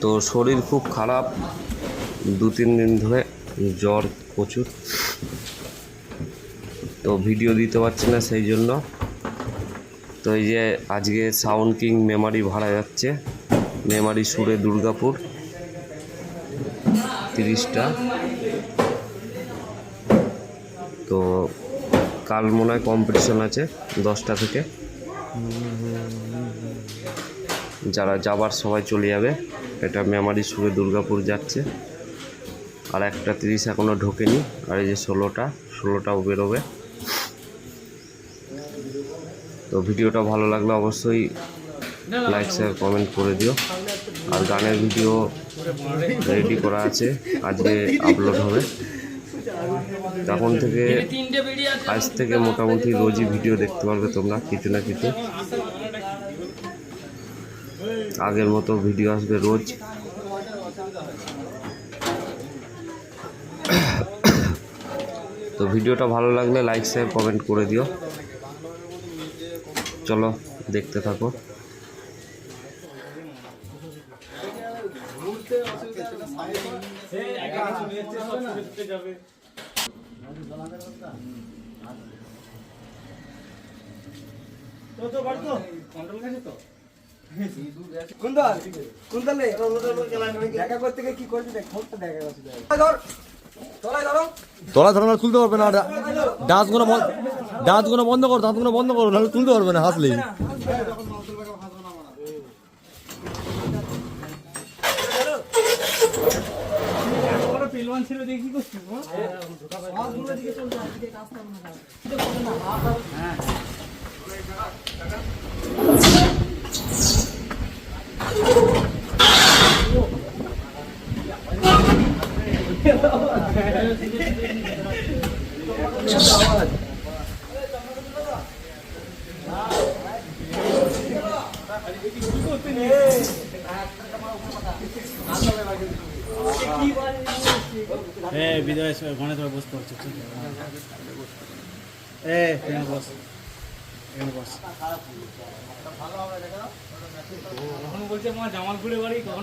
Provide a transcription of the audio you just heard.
তো শরীর খুব খারাপ। দু, তিন দিন ধরে জ্বর প্রচুর। তো ভিডিও দিতে পারছি না সেই জন্য। তো এই যে আজকে সাউন্ড কিং মেমারি ভাড়া যাচ্ছে। মেমারি সুরে দুর্গাপুর। তিরিশটা। তো কাল মনে হয় কম্পিটিশন আছে দশটা থেকে। যারা যাবার সবাই চলে যাবে। এটা মেমারি সুরে দুর্গাপুর যাচ্ছে। আর একটা তিরিশ এখনও ঢোকেনি। আর এই যে ষোলোটা ষোলোটাও বেরোবে। তো ভিডিওটা ভালো লাগলে অবশ্যই লাইক শেয়ার কমেন্ট করে দিও। আর গানের ভিডিও রেডি করা আছে। আজকে আপলোড হবে। তখন থেকে আজ থেকে মোটামুটি রোজই ভিডিও দেখতে পারবে তোমরা, কিছু না কিছু। আগের মতো ভিডিও আসবে রোজ। তো ভিডিওটা ভালো লাগলে লাইক শেয়ার কমেন্ট করে দিও। চলো, দেখতে থাকো। কুন্দল কুন্দল দেখা করতে গিয়ে কি করবি দেখ ফোনটা দেখা করতে ধর তোলাই ধরো। তলা তুলতে পারবে না। ডান্সগুলো বন্ধ করো দাঁতগুলো বন্ধ করো নাহলে তুলতে পারবে না হাসলেই। দেখি হ্যাঁ বিদায় ধরে বসতে এ এখানে বস বস। বলছে আমার জামালপুরে বাড়ি কখন